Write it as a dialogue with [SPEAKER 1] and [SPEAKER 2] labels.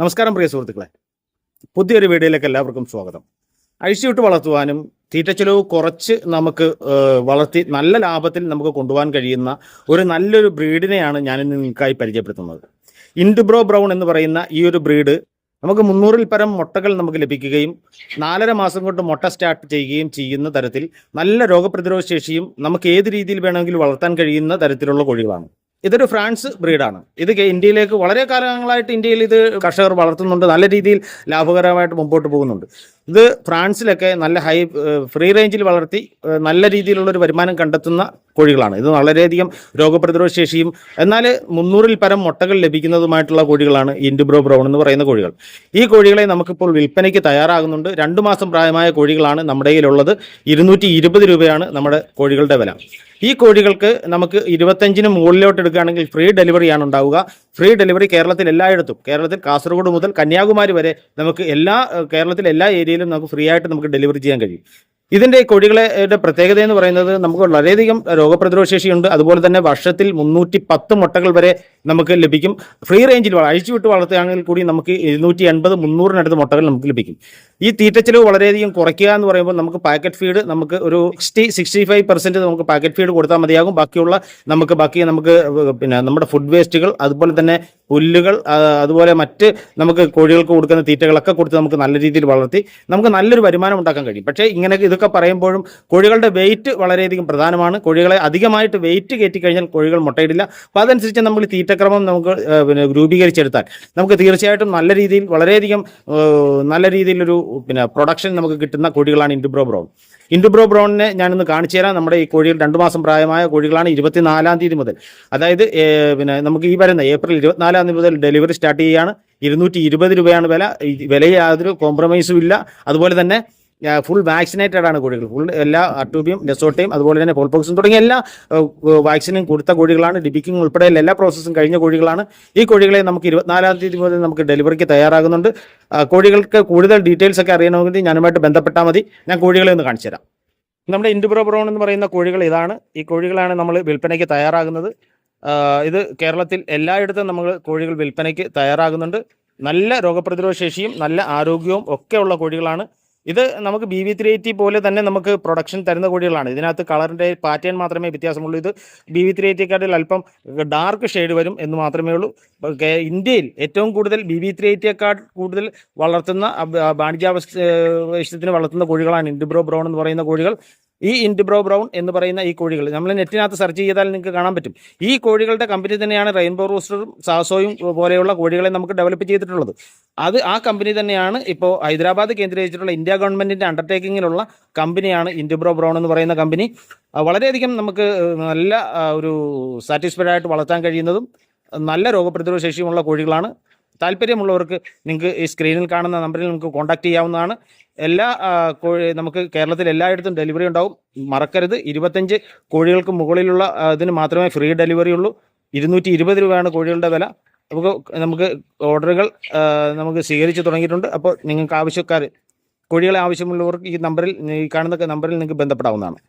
[SPEAKER 1] നമസ്കാരം പ്രിയ സുഹൃത്തുക്കളെ. പുതിയൊരു വീഡിയോയിലേക്ക് എല്ലാവർക്കും സ്വാഗതം. അഴിച്ചുവിട്ട് വളർത്തുവാനും തീറ്റ ചെലവ് കുറച്ച് നമുക്ക് വളർത്തി നല്ല ലാഭത്തിൽ നമുക്ക് കൊണ്ടുപോകാൻ കഴിയുന്ന ഒരു നല്ലൊരു ബ്രീഡിനെയാണ് ഞാൻ ഇന്ന് നിങ്ങൾക്കായി പരിചയപ്പെടുത്തുന്നത്. ഇൻഡുബ്രോ ബ്രൗൺ എന്ന് പറയുന്ന ഈ ഒരു ബ്രീഡ് നമുക്ക് മുന്നൂറിൽ പരം മുട്ടകൾ നമുക്ക് ലഭിക്കുകയും നാലര മാസം കൊണ്ട് മുട്ട സ്റ്റാർട്ട് ചെയ്യുകയും ചെയ്യുന്ന തരത്തിൽ നല്ല രോഗപ്രതിരോധ ശേഷിയും നമുക്ക് ഏത് രീതിയിൽ വേണമെങ്കിലും വളർത്താൻ കഴിയുന്ന തരത്തിലുള്ള കോഴികളാണ്. ഇതൊരു ഫ്രാൻസ് ബ്രീഡാണ്. ഇത് ഇന്ത്യയിലേക്ക് വളരെ കാലങ്ങളായിട്ട് ഇന്ത്യയിൽ ഇത് കർഷകർ വളർത്തുന്നുണ്ട്. നല്ല രീതിയിൽ ലാഭകരമായിട്ട് മുമ്പോട്ട് പോകുന്നുണ്ട്. ഇത് ഫ്രാൻസിലൊക്കെ നല്ല ഹൈ ഫ്രീ റേഞ്ചിൽ വളർത്തി നല്ല രീതിയിലുള്ള ഒരു വരുമാനം കണ്ടെത്തുന്ന കോഴികളാണ്. ഇത് വളരെയധികം രോഗപ്രതിരോധ ശേഷിയും എന്നാൽ മുന്നൂറിൽ പരം മുട്ടകൾ ലഭിക്കുന്നതുമായിട്ടുള്ള കോഴികളാണ് ഇൻഡുബ്രോ ബ്രൗൺ എന്ന് പറയുന്ന കോഴികൾ. ഈ കോഴികളെ നമുക്കിപ്പോൾ വിൽപ്പനയ്ക്ക് തയ്യാറാകുന്നുണ്ട്. രണ്ട് മാസം പ്രായമായ കോഴികളാണ് നമ്മുടെ കയ്യിലുള്ളത്. ഇരുന്നൂറ്റി ഇരുപത് രൂപയാണ് നമ്മുടെ കോഴികളുടെ വില. ഈ കോഴികൾക്ക് നമുക്ക് ഇരുപത്തഞ്ചിന് മുകളിലോട്ട് എടുക്കുകയാണെങ്കിൽ ഫ്രീ ഡെലിവറിയാണ് ഉണ്ടാവുക. ഫ്രീ ഡെലിവറി കേരളത്തിൽ എല്ലായിടത്തും. കേരളത്തിൽ കാസർഗോഡ് മുതൽ കന്യാകുമാരി വരെ നമുക്ക് എല്ലാ കേരളത്തിലെ എല്ലാ ഏരിയയിലും നമുക്ക് ഫ്രീ ആയിട്ട് നമുക്ക് ഡെലിവറി ചെയ്യാൻ കഴിയും. ഇതിന്റെ കോഴികളുടെ പ്രത്യേകത എന്ന് പറയുന്നത് നമുക്ക് വളരെയധികം രോഗപ്രതിരോധ ശേഷിയുണ്ട് അതുപോലെ തന്നെ വർഷത്തിൽ മുന്നൂറ്റി പത്ത് മുട്ടകൾ വരെ നമുക്ക് ലഭിക്കും. ഫ്രീ റേഞ്ചിൽ അഴിച്ചുവിട്ട് വളർത്തുകയാണെങ്കിൽ കൂടി നമുക്ക് ഇരുന്നൂറ്റി എൺപത് മുന്നൂറിനടുത്ത് മുട്ടകൾ നമുക്ക് ലഭിക്കും. ഈ തീറ്റച്ചെലവ് വളരെയധികം കുറയ്ക്കുക എന്ന് പറയുമ്പോൾ നമുക്ക് പാക്കറ്റ് ഫീഡ് നമുക്ക് ഒരു സിക്സ്റ്റി സിക്സ്റ്റി ഫൈവ് പെർസെന്റ് നമുക്ക് പാക്കറ്റ് ഫീഡ് കൊടുത്താൽ മതിയാകും. ബാക്കിയുള്ള നമുക്ക് ബാക്കി നമുക്ക് പിന്നെ നമ്മുടെ ഫുഡ് വേസ്റ്റുകൾ അതുപോലെ തന്നെ പുല്ലുകൾ അതുപോലെ മറ്റ് നമുക്ക് കോഴികൾക്ക് കൊടുക്കുന്ന തീറ്റകളൊക്കെ കൊടുത്ത് നമുക്ക് നല്ല രീതിയിൽ വളർത്തി നമുക്ക് നല്ലൊരു വരുമാനം ഉണ്ടാക്കാൻ കഴിയും. പക്ഷേ ഇങ്ങനെ ഇതൊക്കെ പറയുമ്പോഴും കോഴികളുടെ വെയിറ്റ് വളരെയധികം പ്രധാനമാണ്. കോഴികളെ അധികമായിട്ട് വെയിറ്റ് കയറ്റി കഴിഞ്ഞാൽ കോഴികൾ മുട്ടയിടില്ല. അപ്പോൾ അതനുസരിച്ച് നമ്മൾ തീറ്റക്രമം നമുക്ക് പിന്നെ രൂപീകരിച്ചെടുത്താൽ നമുക്ക് തീർച്ചയായിട്ടും നല്ല രീതിയിൽ വളരെയധികം നല്ല രീതിയിലൊരു പിന്നെ പ്രൊഡക്ഷൻ നമുക്ക് കിട്ടുന്ന കോഴികളാണ് ഇൻഡുബ്രോ ബ്രൗൺ ഇൻഡുബ്രോ ബ്രൗണിനെ ഞാനൊന്ന് കാണിച്ചു തരാം. നമ്മുടെ ഈ കോഴികൾ രണ്ട് മാസം പ്രായമായ കോഴികളാണ് ഇരുപത്തിനാലാം തീയതി മുതൽ. അതായത് പിന്നെ നമുക്ക് ഈ വരുന്ന ഏപ്രിൽ ഇരുപത്തിനാലാം തീയതി മുതൽ ഡെലിവറി സ്റ്റാർട്ട് ചെയ്യുകയാണ്. ഇരുന്നൂറ്റി ഇരുപത് രൂപയാണ് വില. വിലയിൽ യാതൊരു കോംപ്രമൈസും ഇല്ല. അതുപോലെ തന്നെ ഫുൾ വാക്സിനേറ്റഡ് ആണ് കോഴികൾ. ഫുൾ എല്ലാ അട്ടൂബിയും ഡെസോട്ടയും അതുപോലെ തന്നെ പോൾപോക്സും തുടങ്ങിയ എല്ലാ വാക്സിനും കൊടുത്ത കോഴികളാണ്. ഡിബിക്കിംഗ് ഉൾപ്പെടെയുള്ള എല്ലാ പ്രോസസ്സും കഴിഞ്ഞ കോഴികളാണ്. ഈ കോഴികളെ നമുക്ക് ഇരുപത്തിനാലാം തീയതി മുതൽ നമുക്ക് ഡെലിവറിക്ക് തയ്യാറാകുന്നുണ്ട്. കോഴികൾക്ക് കൂടുതൽ ഡീറ്റെയിൽസ് ഒക്കെ അറിയണമെങ്കിൽ ഞാനുമായിട്ട് ബന്ധപ്പെട്ടാൽ മതി. ഞാൻ കോഴികളെ ഒന്ന് കാണിച്ചു തരാം. നമ്മുടെ ഇൻഡുബ്രോ ബ്രോൺ എന്ന് പറയുന്ന കോഴികൾ ഇതാണ്. ഈ കോഴികളാണ് നമ്മൾ വിൽപ്പനയ്ക്ക് തയ്യാറാകുന്നത്. ഇത് കേരളത്തിൽ എല്ലായിടത്തും നമ്മൾ കോഴികൾ വിൽപ്പനയ്ക്ക് തയ്യാറാകുന്നുണ്ട്. നല്ല രോഗപ്രതിരോധ ശേഷിയും നല്ല ആരോഗ്യവും ഒക്കെയുള്ള കോഴികളാണ്. ഇത് നമുക്ക് ബി വി ത്രീ എയ്റ്റി പോലെ തന്നെ നമുക്ക് പ്രൊഡക്ഷൻ തരുന്ന കോഴികളാണ് ഇതിനകത്ത് കളറിന്റെ പാറ്റേൺ മാത്രമേ വ്യത്യാസമുള്ളൂ. ഇത് ബി വി ത്രീ എയ്റ്റിക്കാട്ടിൽ അല്പം ഡാർക്ക് ഷെയ്ഡ് വരും എന്ന് മാത്രമേ ഉള്ളൂ. ഇന്ത്യയിൽ ഏറ്റവും കൂടുതൽ ബി വി ത്രീ എയ്റ്റിയേക്കാൾ കൂടുതൽ വളർത്തുന്ന വാണിജ്യാവശ്യത്തിന് വളർത്തുന്ന കോഴികളാണ്. ഇൻഡിബ്രോ ബ്രൗൺ എന്ന് പറയുന്ന കോഴികൾ. ഈ ഇൻഡിബ്രോ ബ്രൗൺ എന്ന് പറയുന്ന ഈ കോഴികൾ. നമ്മൾ നെറ്റിനകത്ത് സെർച്ച് ചെയ്താൽ നിങ്ങൾക്ക് കാണാൻ പറ്റും. ഈ കോഴികളുടെ കമ്പനി തന്നെയാണ് റെയിൻബോ റൂസ്റ്ററും സാസോയും പോലെയുള്ള കോഴികളെ നമുക്ക് ഡെവലപ്പ് ചെയ്തിട്ടുള്ളത്. അത് ആ കമ്പനി തന്നെയാണ് ഇപ്പോൾ ഹൈദരാബാദ് കേന്ദ്രീകരിച്ചിട്ടുള്ള ഇന്ത്യ ഗവൺമെന്റിന്റെ അണ്ടർടേക്കിങ്ങിലുള്ള കമ്പനിയാണ് ഇൻഡിബ്രോ ബ്രൗൺ എന്ന് പറയുന്ന കമ്പനി വളരെയധികം നമുക്ക് നല്ല ഒരു സാറ്റിസ്ഫൈഡ് ആയിട്ട് വളർത്താൻ കഴിയുന്നതും നല്ല രോഗപ്രതിരോധ ശേഷിയുമുള്ള കോഴികളാണ്. താല്പര്യമുള്ളവർക്ക് നിങ്ങൾക്ക് ഈ സ്ക്രീനിൽ കാണുന്ന നമ്പറിൽ നിങ്ങൾക്ക് കോൺടാക്ട് ചെയ്യാവുന്നതാണ്. എല്ലാ കോഴി നമുക്ക് കേരളത്തിൽ എല്ലായിടത്തും ഡെലിവറി ഉണ്ടാവും. മറക്കരുത്. ഇരുപത്തഞ്ച് കോഴികൾക്ക് മുകളിലുള്ള ഇതിന് മാത്രമേ ഫ്രീ ഡെലിവറി ഉള്ളൂ. ഇരുന്നൂറ്റി ഇരുപത് രൂപയാണ് കോഴികളുടെ വില. നമുക്ക് നമുക്ക് ഓർഡറുകൾ നമുക്ക് സ്വീകരിച്ച് തുടങ്ങിയിട്ടുണ്ട്. അപ്പോൾ നിങ്ങൾക്ക് ആവശ്യക്കാർ കോഴികളെ ആവശ്യമുള്ളവർക്ക് ഈ നമ്പറിൽ ഈ കാണുന്ന നമ്പറിൽ നിങ്ങൾക്ക് ബന്ധപ്പെടാവുന്നതാണ്.